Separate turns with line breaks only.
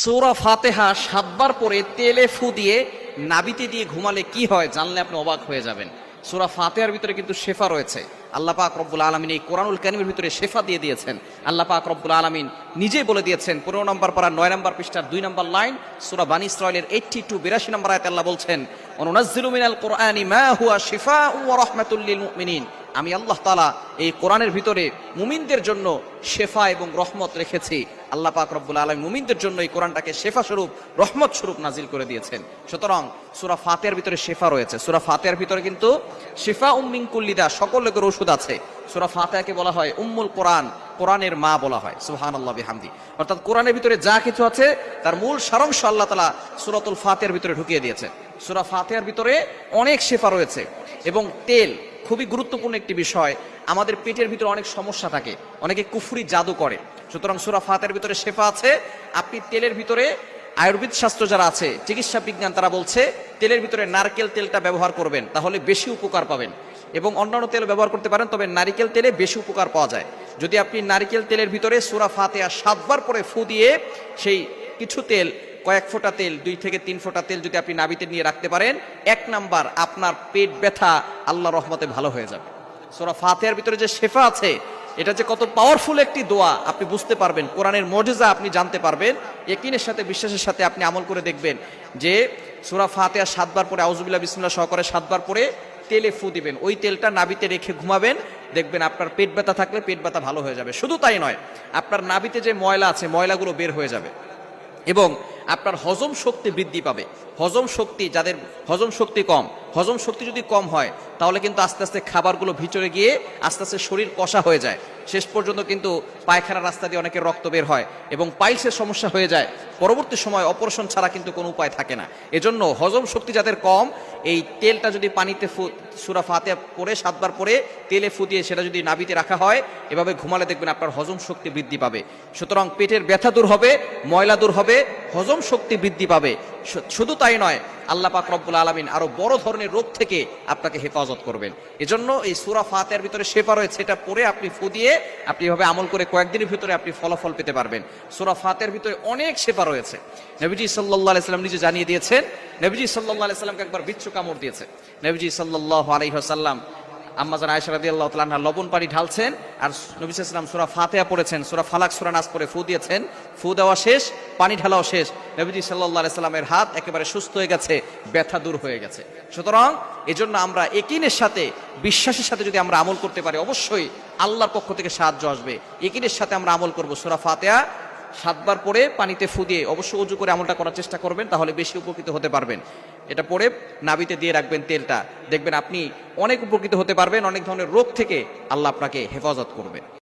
সৌরা ফাতেহা সাতবার পরে তেলে ফু দিয়ে নাবিতে দিয়ে ঘুমালে কি হয় জানলে আপনি অবাক হয়ে যাবেন। সূরা ফাতেহার ভিতরে কিন্তু শেফা রয়েছে। আল্লাহ পাক রব্বুল আলমিন এই কোরআনুল কারিমের ভিতরে শেফা দিয়ে দিয়েছেন। আল্লাহ পাক রব্বুল আলমিন নিজে বলে দিয়েছেন, পনেরো নম্বর পারা, নয় নম্বর পৃষ্ঠার দুই নম্বর লাইন, সূরা বানী ইসরায়েলের এইটটি টু বিরাশি নম্বর আয়াতে আল্লাহ বলছেন অনুনাজ্জিলু মিনাল কোরআনি মা হুয়া শিফা ওয়া রাহমাতুল লিল মুমিনিন। আমি আল্লাহ তালা এই কোরআনের ভিতরে মুমিনদের জন্য শেফা এবং রহমত রেখেছি। আল্লাহ পাক রব্বুল আলম মুমিনদের জন্য এই কোরআনটাকে শেফা স্বরূপ রহমত স্বরূপ নাজিল করে দিয়েছেন। সুতরাং সুরা ফাতেহার ভিতরে শেফা রয়েছে। সুরা ফাতেহার ভিতরে কিন্তু শেফা উম্মিং কুল্লিদা সকল লোকের ওষুধ আছে। সুরা ফাতেহাকে বলা হয় উম্মুল কোরআন, কোরআনের মা বলা হয়। সুহান আল্লাহ বিহামদি। অর্থাৎ কোরআনের ভিতরে যা কিছু আছে, তার মূল সারাংশ আল্লাহ তালা সুরাতুল ফাতেহার ভিতরে ঢুকিয়ে দিয়েছে সুরা ফাতেহার ভিতরে অনেক শেফা রয়েছে এবং তেল খুবই গুরুত্বপূর্ণ একটি বিষয়, আমাদের পেটের ভিতরে অনেক সমস্যা থাকে, অনেকে কুফুরি জাদু করে। সুতরাং সুরা ফাতের ভিতরে শেফা আছে, আপনি তেলের ভিতরে আয়ুর্বেদ শাস্ত্র যারা আছে, চিকিৎসা বিজ্ঞান তারা বলছে, তেলের ভিতরে নারকেল তেলটা ব্যবহার করবেন, তাহলে বেশি উপকার পাবেন। এবং অন্যান্য তেল ব্যবহার করতে পারেন, তবে নারিকেল তেলে বেশি উপকার পাওয়া যায়। যদি আপনি নারিকেল তেলের ভিতরে সুরা ফাতেয়া সাতবার পরে ফু দিয়ে সেই কিছু তেল কয়েক ফোঁটা তেল, দুই থেকে তিন ফোঁটা তেল যদি আপনি নাবিতে নিয়ে রাখতে পারেন, এক নাম্বার আপনার পেট ব্যথা আল্লাহ রহমতে ভালো হয়ে যাবে। সোরা ফাতেহার ভিতরে যে শেফা আছে, এটা যে কত পাওয়ারফুল একটি দোয়া, আপনি বুঝতে পারবেন, কোরআনের মর্যাদা আপনি জানতে পারবেন একিনের সাথে, বিশ্বাসের সাথে আপনি আমল করে দেখবেন যে সুরা ফাতেহা সাতবার পরে আউজুবিল্লাহ বিসমিল্লাহ সহকারে সাতবার পরে তেলে ফু দিবেন। ওই তেলটা নাবিতে রেখে ঘুমাবেন, দেখবেন আপনার পেট ব্যথা থাকলে পেট ব্যথা ভালো হয়ে যাবে। শুধু তাই নয়, আপনার নাবিতে যে ময়লা আছে, ময়লাগুলো বের হয়ে যাবে। এবং আপনার হজম শক্তি বৃদ্ধি পাবে। হজম শক্তি যাদের হজম শক্তি কম। হজম শক্তি যদি কম হয়, তাহলে কিন্তু আস্তে আস্তে খাবারগুলো ভিতরে গিয়ে আস্তে আস্তে শরীর কষা হয়ে যায়। শেষ পর্যন্ত কিন্তু পায়খানা রাস্তা দিয়ে অনেকের রক্ত বের হয় এবং পাইলসের সমস্যা হয়ে যায়। পরবর্তী সময় অপারেশন ছাড়া কিন্তু কোনো উপায় থাকে না। এজন্য হজম শক্তি যাদের কম, এই তেলটা যদি পানিতে ফু, সুরা ফাতে পরে সাতবার পরে তেলে ফুটিয়ে সেটা যদি নাবিতে রাখা হয়, এভাবে ঘুমালে দেখবেন আপনার হজম শক্তি বৃদ্ধি পাবে। সুতরাং পেটের ব্যথা দূর হবে, ময়লা দূর হবে, হজম শক্তি বৃদ্ধি পাবে। শুধু তাই নয়, আল্লাহ পাক রব্বুল আলমিন আরও বড় ধরনের রোগ থেকে আপনাকে হেফাজত করবেন। এজন্য এই সুরা ফাতের ভিতরে শেফা রয়েছে এটা পরে আপনি ফু দিয়ে আপনি এভাবে আমল করে কয়েকদিনের ভিতরে আপনি ফলাফল পেতে পারবেন। সুরা ফাতের ভিতরে অনেক শেফা রয়েছে। নবীজি সাল্লাহ সাল্লাম নিজে জানিয়ে দিয়েছেন, নবীজি সাল্লাহ আলাইসাল্লামকে একবার বিচ্ছু কামড় দিয়েছে। নবীজি সাল্লাহ আলাইহাল্লাম আম্মাজান আয়সা রাদি আল্লাহ তালাহা লবণ পানি ঢালছেন আর নবী সাল্লাম সুরা ফাতেহা পড়েছেন, সুরা ফালাক সুরা নাস পরে ফু দিয়েছেন। ফু দেওয়া শেষ, পানি ঢালাও শেষ। নবীজি সাল্লাহ সাল্লামের হাত একেবারে সুস্থ হয়ে গেছে, ব্যথা দূর হয়ে গেছে। সুতরাং এজন্য আমরা একিনের সাথে, বিশ্বাসের সাথে যদি আমরা আমল করতে পারি, অবশ্যই আল্লাহর পক্ষ থেকে সাহায্য আসবে। একিনের সাথে আমরা আমল করব সুরা ফাতেহা। সাতবার পরে পানিতে ফু দিয়ে অবশ্যই উজু করে আমলটা করার চেষ্টা করবেন, তাহলে বেশি উপকৃত হতে পারবেন। এটা পরে নাবিতে দিয়ে রাখবেন তেলটা। দেখবেন আপনি অনেক উপকৃত হতে পারবেন, অনেক ধরনের রোগ থেকে আল্লাহ আপনাকে হেফাজত করবেন।